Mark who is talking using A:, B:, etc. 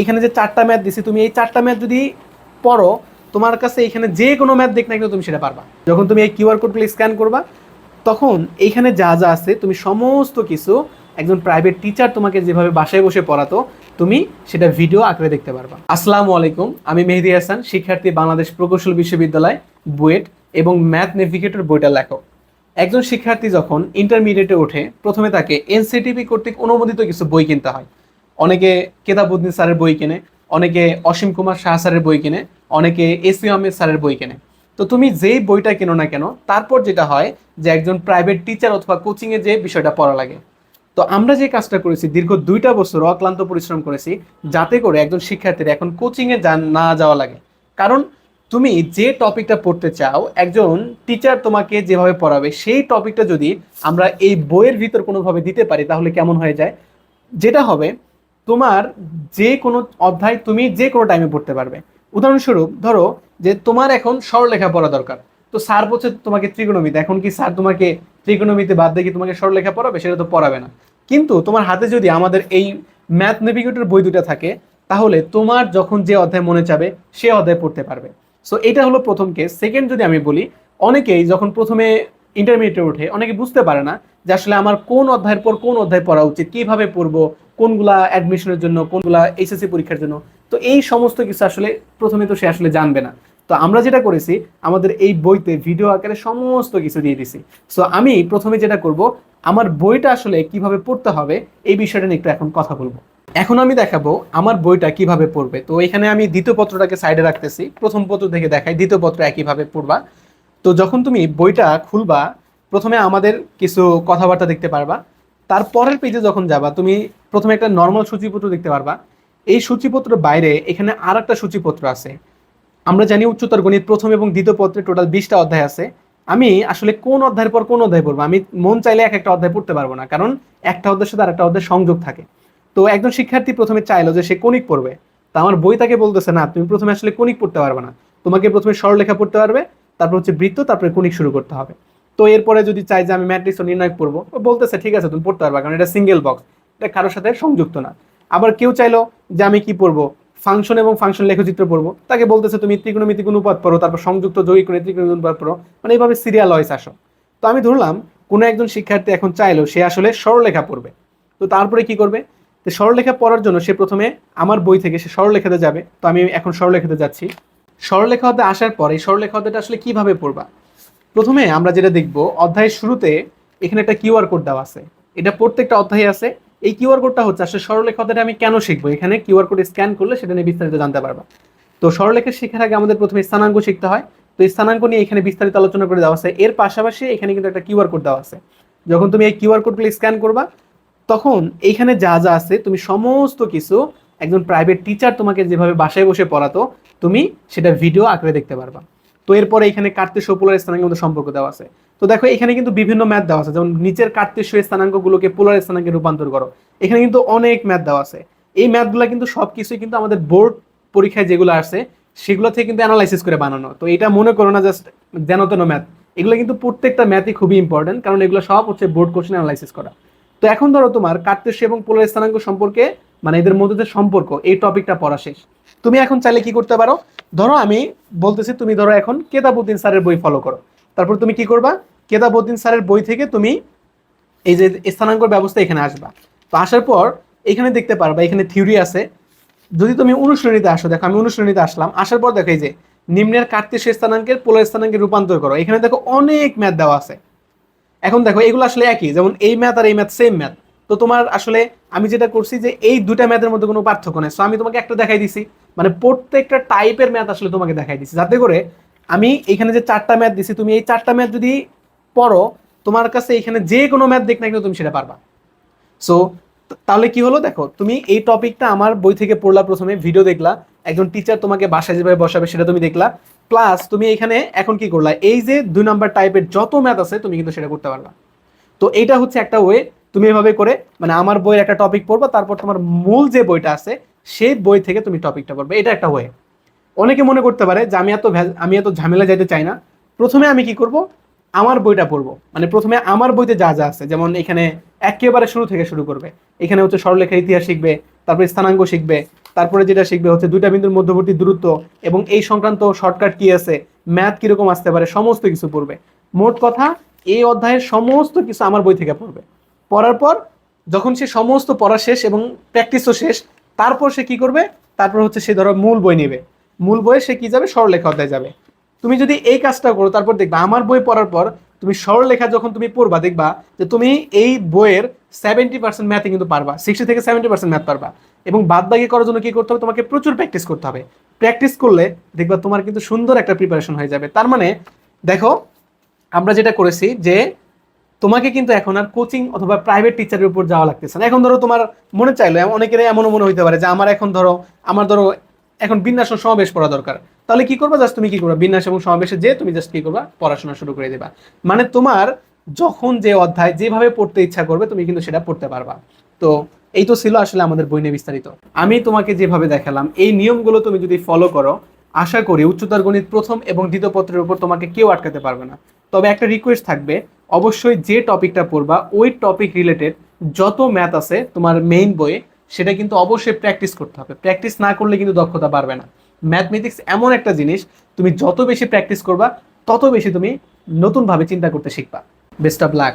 A: এখানে যে চারটা ম্যাথ দিছি, তুমি এই চারটা ম্যাথ যদি পড়ো, তোমার কাছে এখানে যে কোনো ম্যাথ দেখ না কেন তুমি সেটা পারবা। যখন তুমি এই কিউআর কোডগুলো স্ক্যান করবা, তখন এইখানে যা যা আছে, তুমি সমস্ত কিছু একজন প্রাইভেট টিচার তোমাকে যেভাবে বাসায় বসে পড়াতো, তুমি সেটা ভিডিও আকারে দেখতে পারবা। আসসালামু আলাইকুম, আমি মেহেদি হাসান, শিক্ষার্থী বাংলাদেশ প্রকৌশল বিশ্ববিদ্যালয়, বুয়েট এবং ম্যাথ নেভিগেটর বইটা লেখক। একজন শিক্ষার্থী যখন ইন্টারমিডিয়েটে ওঠে, প্রথমে তাকে এনসিটিভি কর্তৃক অনুমোদিত কিছু বই কিনতে হয়। অনেকে কেতাবুদ্দিন স্যারের বই কেনে, অনেকে অসীম কুমার শাহ স্যারের বই কেনে, অনেকে এসি আহমেদ স্যারের বই কেনে। তো তুমি যেই বইটা কেনো না কেন, তারপর যেটা হয় যে একজন প্রাইভেট টিচার অথবা কোচিংয়ে যে বিষয়টা পড়া লাগে। তো আমরা যে কাজটা করেছি, দীর্ঘ দুইটা বছর অক্লান্ত পরিশ্রম করেছি, যাতে করে একজন শিক্ষার্থীর এখন কোচিংয়ে না যাওয়া লাগে। কারণ তুমি যে টপিকটা পড়তে চাও, একজন টিচার তোমাকে যেভাবে পড়াবে, সেই টপিকটা যদি আমরা এই বইয়ের ভিতর কোনোভাবে দিতে পারি, তাহলে কেমন হয়ে যায়? যেটা হবে তোমার যে কোনো অধ্যায় তুমি যে কোনো টাইমে পড়তে পারবে। উদাহরণস্বরূপ, ধরো যে তোমার এখন সরলেখা পড়া দরকার। তো স্যার বলছে তোমাকে ত্রিকোণমিতি, এখন কি স্যার তোমাকে ত্রিকোণমিতি বাদ দিয়ে কি তোমাকে সরলেখা পড়াবে? সেটা তো পড়াবে না। কিন্তু তোমার হাতে যদি আমাদের এই ম্যাথ নেভিগেটর বই দুটা থাকে, তাহলে তোমার যখন যে অধ্যায় মনে চাবে, সে অধ্যায় পড়তে পারবে। সো এটা হলো প্রথম কেস সেকেন্ড যদি আমি বলি, অনেকেই যখন প্রথমে ইন্টারমিডিয়েটে ওঠে অনেকে বুঝতে পারে না যে আসলে আমার কোন অধ্যায়ের পর কোন অধ্যায় পড়া উচিত, কীভাবে পড়ব, কোনগুলা অ্যাডমিশনের জন্য, কোনগুলা এইচএসসি পরীক্ষার জন্য। তো এই সমস্ত কিছু আসলে প্রথমে তো সে আসলে জানবে না। তো আমরা যেটা করেছি, আমাদের এই বইতে ভিডিও আকারে সমস্ত কিছু দিয়ে দিছি। সো আমি প্রথমে যেটা করব, আমার বইটা আসলে কীভাবে পড়তে হবে, এই বিষয়টা নিয়ে একটু এখন কথা বলব। এখন আমি দেখাবো আমার বইটা কীভাবে পড়বে। তো এখানে আমি দ্বিতীয় পত্রটাকে সাইডে রাখতেছি। প্রথম পত্র থেকে দেখাই, দ্বিতীয় পত্র একইভাবে পড়বা। তো যখন তুমি বইটা খুলবা, প্রথমে আমাদের কিছু কথাবার্তা দেখতে পারবা তারপরের পেজে যখন যাবা, তুমি প্রথমে একটা নর্মাল সূচিপত্র দেখতে পারবা। এই সূচিপত্র বাইরে এখানে আর একটা সূচিপত্র আছে। আমরা জানি উচ্চতর গণিত প্রথম এবং দ্বিতীয় পত্রে টোটাল বিশটা অধ্যায় আছে। আমি আসলে কোন অধ্যায়ের পর কোন অধ্যায় পড়ব? আমি মন চাইলে এক একটা অধ্যায় পড়তে পারব না, কারণ একটা অধ্যায়ের সাথে আর একটা অধ্যায় সংযোগ থাকে। তো একজন শিক্ষার্থী প্রথমে চাইলো যে সে কণিক পড়বে। তা আমার বই তাকে বলতেছে, না, তুমি প্রথমে আসলে কণিক পড়তে পারবে না। তোমাকে প্রথমে সরলেখা পড়তে পারবে তারপর হচ্ছে বৃত্ত, তারপরে কণিক শুরু করতে হবে। তো এরপরে যদি চাই যে আমি ম্যাট্রিক্স ও নির্ণয় ও বলতেছে, ঠিক আছে, তুমি পড়তে পারবে, কারণ এটা সিঙ্গেল বক্স এটা কারোর সাথে সংযুক্ত না। আবার কেউ চাইলো যে আমি কি পড়ব ফাংশন এবং ফাংশন লেখচিত্র পড়ব, তাকে বলতেছে, তুমি ত্রিকোণমিতিক অনুপাত পড়ো, তারপর সংযুক্ত যৌগিক কোণে ত্রিকোণমিতিক অনুপাত পড়ো। মানে এইভাবে সিরিয়াল ওয়াইজ আসো। তো আমি ধরলাম, কোনো একজন শিক্ষার্থী এখন চাইলো সে আসলে সরলরেখা পড়বে। তো তারপরে কি করবে? তো পড়ার জন্য সে প্রথমে আমার বই থেকে সে সরলরেখাতে যাবে। তো আমি এখন সরলরেখাতে যাচ্ছি। সরলরেখা হতে আসার পরে সরলরেখা হতেটা আসলে কীভাবে পড়বা? প্রথমে আমরা যেটা দেখব, অধ্যায়ের শুরুতে এখানে একটা কিউআর কোড দেওয়া আছে। এটা প্রত্যেকটা অধ্যায়ে আছে। এই কিউআর কোডটা হচ্ছে আসলে সরলরেখা হতেটা আমি কেন শিখব? এখানে কিউআর কোড স্ক্যান করলে সেটা নিয়ে বিস্তারিত জানতে পারবা। তো সরলরেখা শেখার আগে আমাদের প্রথমে স্থানাঙ্ক শিখতে হয়। তো এই স্থানাঙ্ক নিয়ে এখানে বিস্তারিত আলোচনা করে দেওয়া আছে। এর পাশাপাশি এখানে কিন্তু একটা কিউআর কোড দেওয়া আছে। যখন তুমি এই কিউআর কোডগুলো স্ক্যান করবা, তখন এইখানে যা যা আছে, তুমি সমস্ত কিছু একজন প্রাইভেট টিচার তোমাকে যেভাবে বাসায় বসে পড়াতো, তুমি সেটা ভিডিও আঁকড়ে দেখতে পারবা। তো এরপরে এখানে কার্তেশীয় পোলার স্থানাঙ্কের মধ্যে সম্পর্ক দেওয়া আছে। তো দেখো, এখানে কিন্তু বিভিন্ন ম্যাথ দেওয়া আছে। যেমন নিচের কার্তেশীয় স্থানাঙ্কগুলোকে পোলার স্থানাঙ্কে রূপান্তর করো। এখানে কিন্তু অনেক ম্যাথ দেওয়া আছে। এই ম্যাথগুলো কিন্তু সব কিছুই কিন্তু আমাদের বোর্ড পরীক্ষায় যেগুলো আসছে সেগুলো থেকে কিন্তু অ্যানালাইসিস করে বানানো। তো এটা মনে করো না জাস্ট যেন ম্যাথ এগুলো কিন্তু প্রত্যেকটা ম্যাথই খুবই ইম্পর্টেন্ট কারণ এগুলো সব হচ্ছে বোর্ড কোশ্চেন অ্যানালাইসিস করা। তো এখন ধরো তোমার কার্তেশীয় এবং পোলার স্থানাঙ্ক সম্পর্কে মানে এদের মধ্যে যে সম্পর্ক, এই টপিকটা পড়া শেষ। তুমি এখন চাইলে কি করতে পারো? ধরো আমি বলতেছি, তুমি ধরো এখন কেতাবুদ্দিন স্যারের বই ফলো করো। তারপর তুমি কি করবা? কেতাবুদ্দিন স্যারের বই থেকে তুমি এই যে স্থানাঙ্ক ব্যবস্থা এখানে আসবা। তো আসার পর এখানে দেখতে পারবা, এখানে থিওরি আছে। যদি তুমি অনুশ্রেণীতে আসো, দেখো আমি অনুশ্রেণীতে আসলাম। আসার পর দেখো এই যে নিম্নের কার্তেশীয় স্থানাঙ্কের পোলার স্থানাঙ্কে রূপান্তর করো। এখানে দেখো অনেক ম্যাথ দেওয়া আছে। এখন দেখো এগুলো আসলে একই, যেমন এই ম্যাথ আর এই ম্যাথ সেম ম্যাথ তো তোমার আসলে আমি যেটা করছি যে এই দুটা ম্যাথের মধ্যে কোনো পার্থক্য নেই। সো আমি তোমাকে একটা দেখাই দিছি। মানে প্রত্যেকটা টাইপের ম্যাথ আসলে তোমাকে দেখাই দিছি। যাতে করে আমি এখানে যে চারটা ম্যাথ দিছি, তুমি এই চারটা ম্যাথ যদি পড়ো, তোমার কাছে এখানে যে কোনো ম্যাথ দেখ না কিন্তু তুমি সেটা পারবা। সো তাহলে কি হলো দেখো, তুমি এই টপিকটা আমার বই থেকে পড়লা প্রথমে ভিডিও দেখলা, একজন টিচার তোমাকে বাসায় যেভাবে বসাবে সেটা তুমি দেখলা প্লাস তুমি এখানে এখন কি করলা, এই যে দুই নাম্বার টাইপের যত ম্যাথ আছে, তুমি কিন্তু সেটা করতে পারবা। তো এইটা হচ্ছে একটা ওয়ে তুমি এভাবে করে মানে আমার বইয়ের একটা টপিক পড়বা, তারপর তোমার মূল যে বইটা আছে, সেই বই থেকে তুমি টপিকটা পড়বে। এটা একটা ওয়ে অনেকে মনে করতে পারে যে আমি এত আমি এত ঝামেলা যাইতে চাই না। প্রথমে আমি কি করব? আমার বইটা পড়ব। মানে প্রথমে আমার বইতে যা যা আছে, যেমন এখানে একেবারে শুরু থেকে শুরু করবে। এখানে হচ্ছে সরলেখার ইতিহাস শিখবে, তারপরে স্থানাঙ্গ শিখবে, তারপরে যেটা শিখবে হচ্ছে দুইটা বিন্দুর মধ্যবর্তী দূরত্ব এবং এই সংক্রান্ত শর্টকাট কি আছে ম্যাথ কীরকম আসতে পারে, সমস্ত কিছু পড়বে। মোট কথা, এই অধ্যায়ের সমস্ত কিছু আমার বই থেকে পড়বে। পড়ার পর যখন সে সমস্ত পড়া শেষ এবং প্র্যাকটিসও শেষ, তারপর সে কি করবে? তারপর হচ্ছে সে ধরো মূল বই নেবে। মূল বইয়ে সে কি যাবে? সরলেখা অধ্যায় যাবে। তুমি যদি এই কাজটা করো, তারপর দেখবা আমার বই পড়ার পর তুমি সরলরেখা যখন তুমি পড়বা, দেখবা যে তুমি এই বইয়ের সেভেন্টি পার্সেন্ট ম্যাথে কিন্তু পারবা সিক্সটি থেকে সেভেন্টি পার্সেন্ট ম্যাথ পারবা। এবং বাদ বাকি করার জন্য কি করতে হবে? তোমাকে প্রচুর প্র্যাকটিস করতে হবে। প্র্যাকটিস করলে দেখবা তোমার কিন্তু সুন্দর একটা প্রিপারেশন হয়ে যাবে। তার মানে দেখো, আমরা যেটা করেছি যে তোমাকে কিন্তু এখন আর কোচিং অথবা প্রাইভেট টিচারের উপর যাওয়া লাগতেছে না। এখন ধরো তোমার মনে চাইলো অনেকের এমনও মনে হইতে পারে যে আমার এখন ধরো, আমার ধরো এখন বিন্যাস ও সমাবেশ পড়া দরকার। তাহলে কি করবা? জাস্ট তুমি কি করবা? বিন্যাস এবং সমাবেশে যে তুমি জাস্ট কি করবা? পড়াশোনা শুরু করে দেবা। মানে তোমার যখন যে অধ্যায়, যেভাবে পড়তে ইচ্ছা করবে, তুমি কিন্তু সেটা পড়তে পারবা। তো এই তো ছিল আসলে আমাদের বই নিয়ে বিস্তারিত। আমি তোমাকে যেভাবে দেখালাম, এই নিয়মগুলো তুমি যদি ফলো করো, আশা করি উচ্চতর গণিত প্রথম এবং দ্বিতীয় পত্রের উপর তোমাকে কেউ আটকাতে পারবে না। তবে একটা রিকোয়েস্ট থাকবে অবশ্যই যে টপিকটা পড়বা, ওই টপিক রিলেটেড যত ম্যাথ আছে তোমার মেইন বইয়ে, সেটা কিন্তু অবশ্যই প্র্যাকটিস করতে হবে। প্র্যাকটিস না করলে কিন্তু দক্ষতা বাড়বে না। ম্যাথমেটিক্স এমন একটা জিনিস, তুমি যত বেশি প্র্যাকটিস করবা, তত বেশি তুমি নতুনভাবে চিন্তা করতে শিখবা। Best of luck